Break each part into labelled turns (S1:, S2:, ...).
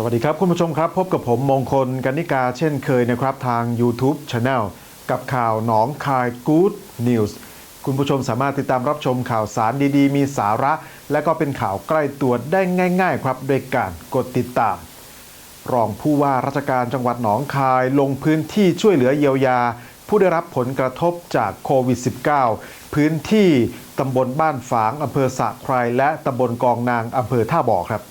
S1: สวัสดีครับคุณผู้ชมครับ พบกับผมมงคลกันิกาเช่นเคยนะครับทาง YouTube Channel กับข่าวหนองคาย Good News คุณผู้ชมสามารถติดตามรับชมข่าวสารดีๆ มีสาระ และก็เป็นข่าวใกล้ตัวได้ง่าย ๆ ครับโดยการกดติดตาม รองผู้ว่าราชการจังหวัดหนองคายลงพื้นที่ช่วยเหลือเยียวยา ผู้ได้รับผลกระทบจากโควิด -19 พื้นที่ตำบลบ้านฝางอำเภอสะไครและตำบลกองนางอำเภอท่าบ่อครับ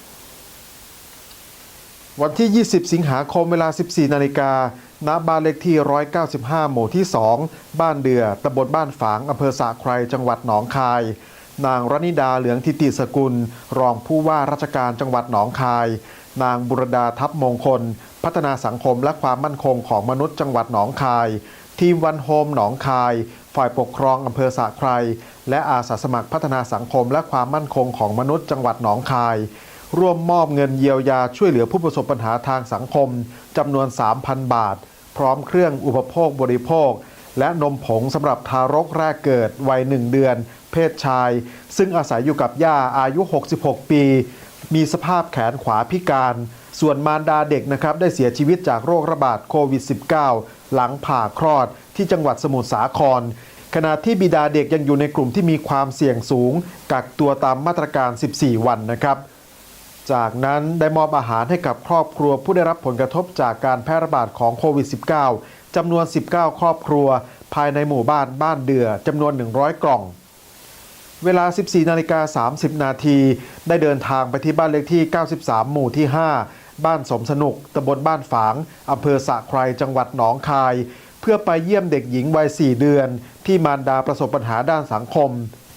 S1: วันที่ 20 สิงหาคมเวลา 14 นาฬิกาณบ้านเลขที่ 195 หมู่ที่ 2 บ้านเดือตำบลบ้านฝางอำเภอสะไครจังหวัดหนองคาย นางรณิดาเหลืองทิติสกุล รองผู้ว่าราชการจังหวัดหนองคาย นางบุรดาทัพมงคล พัฒนาสังคมและความมั่นคงของมนุษย์จังหวัดหนองคาย ทีมวันโฮมหนองคาย ฝ่ายปกครองอำเภอสะไครและอาสาสมัครพัฒนาสังคมและความมั่นคงของมนุษย์จังหวัดหนองคาย ร่วมมอบเงินเยียวยาช่วยเหลือผู้ประสบปัญหาทางสังคมจำนวน 3,000 บาท พร้อมเครื่องอุปโภคบริโภค และนมผงสำหรับทารกแรกเกิดวัยหนึ่งเดือน เพศชาย ซึ่งอาศัยอยู่กับย่าอายุ 66 ปี มีสภาพแขนขวาพิการ ส่วนมารดาเด็กนะครับได้เสียชีวิตจากโรคระบาดโควิด -19 หลังผ่าคลอดที่จังหวัดสมุทรสาครขณะที่บิดาเด็กยังอยู่ในกลุ่มที่มีความเสี่ยงสูง กักตัวตามมาตรการ 14 วันนะครับ จากนั้นได้มอบอาหารให้กับครอบครัวผู้ได้รับผลกระทบจากการแพร่ระบาดของโควิด -19 จำนวน 19 ครอบครัว ภายในหมู่บ้านบ้านเดือจำนวน 100 กล่อง เวลา 14นาฬิกา30 นาที ได้เดินทางไปที่บ้านเลขที่ 93 หมู่ที่ 5 บ้านสมสนุกตำบลบ้านฝางอำเภอสะไครจังหวัดหนองคาย เพื่อไปเยี่ยมเด็กหญิงวัย 4 เดือน ที่มารดาประสบปัญหาด้านสังคม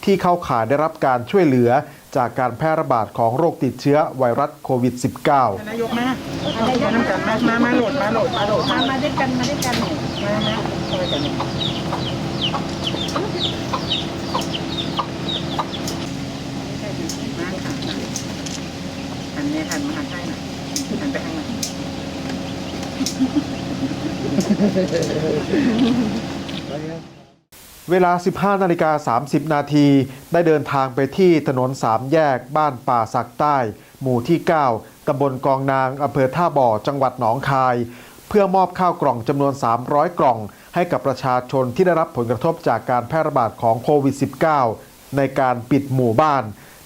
S1: ที่เข้าข่ายได้รับการช่วยเหลือ จากการแพร่ระบาดของโรคติดเชื้อไวรัสโควิด -19
S2: นายกมามาน้ำกันมา มาโหลด มาโหลด มาโหลด
S3: มา มาด้วยกัน มาด้วยกัน
S2: มามาอะไรกันมาค่ะหันเนี่ยหันมาหันให้หน่อยหันไปทางไหน
S1: เวลา 15 นาฬิกา 30 นาที ได้เดินทางไปที่ถนนสามแยก บ้านป่าสักใต้ หมู่ที่ 9 ตำบลกองนาง อำเภอท่าบ่อ จังหวัดหนองคาย เพื่อมอบข้าวกล่องจำนวน 300 กล่อง ให้กับประชาชนที่ได้รับผลกระทบจากการแพร่ระบาดของโควิด -19 ในการปิดหมู่บ้าน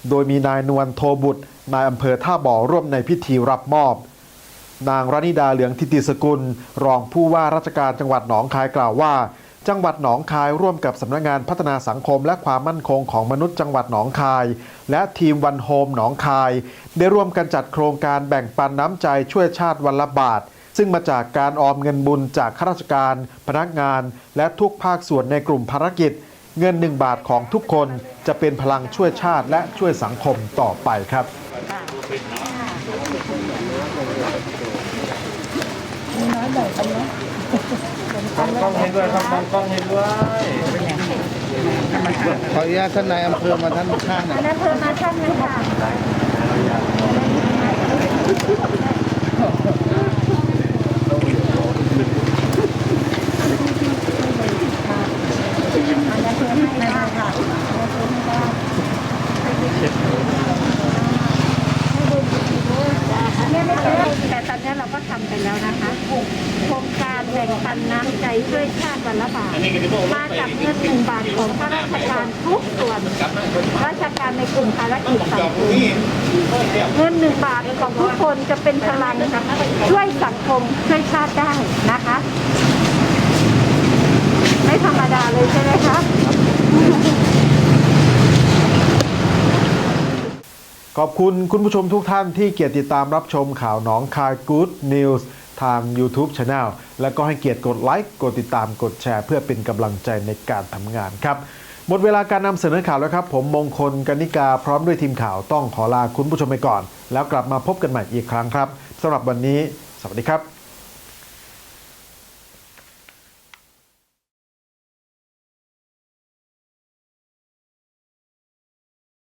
S1: โดยมีนายนวลโทบุตร นายอำเภอท่าบ่อร่วมในพิธีรับมอบนางรณิดาเหลืองทิติสกุล รองผู้ว่าราชการจังหวัดหนองคายกล่าวว่า จังหวัดหนองคายร่วมกับสำนักงานพัฒนาสังคม และความมั่นคงของมนุษย์จังหวัดหนองคาย และทีมวันโฮมหนองคาย ได้ร่วมกันจัดโครงการแบ่งปันน้ำใจช่วยชาติวันละบาท ซึ่งมาจากการออมเงินบุญจากข้าราชการ พนักงาน และทุกภาคส่วนในกลุ่มภารกิจ เงิน1บาทของทุกคนจะเป็นพลังช่วยชาติและช่วยสังคมต่อไปครับ มอง
S4: กล้องเห็นด้วยครับมองกล้องเห็นด้วย
S5: ขออนุญาตท่านนายอำเภอมาท่านข้างหน่อย
S3: นาอำเภอมาท่านนึงค่ะ เนี่ยไม่เป็นไรแต่ตอนนี้เราก็ทำไปแล้วนะคะ โครงการแบ่งปันน้ำใจช่วยชาติวันละบาทมาจากเงินหนึ่งบาทของข้าราชการทุกส่วน ราชการในกลุ่มภารกิจสังคมเงินหนึ่งบาทของทุกคนจะเป็นพลังช่วยสังคมช่วยชาติได้นะคะ ไม่ธรรมดาเลยใช่ไหมคะ
S1: ขอบคุณคุณผู้ชมทุกท่านที่เกียรติติดตามรับชมข่าวหนองคาย Good News ทาง YouTube Channel และก็ให้เกียรติกดไลค์กดติดตามกดแชร์ เพื่อเป็นกำลังใจในการทำงานครับหมดเวลาการนำเสนอข่าวแล้วครับ ผมมงคลกนิกาพร้อมด้วยทีมข่าวต้องขอลาคุณผู้ชมไปก่อน แล้วกลับมาพบกันใหม่อีกครั้งครับสำหรับวันนี้ สวัสดีครับ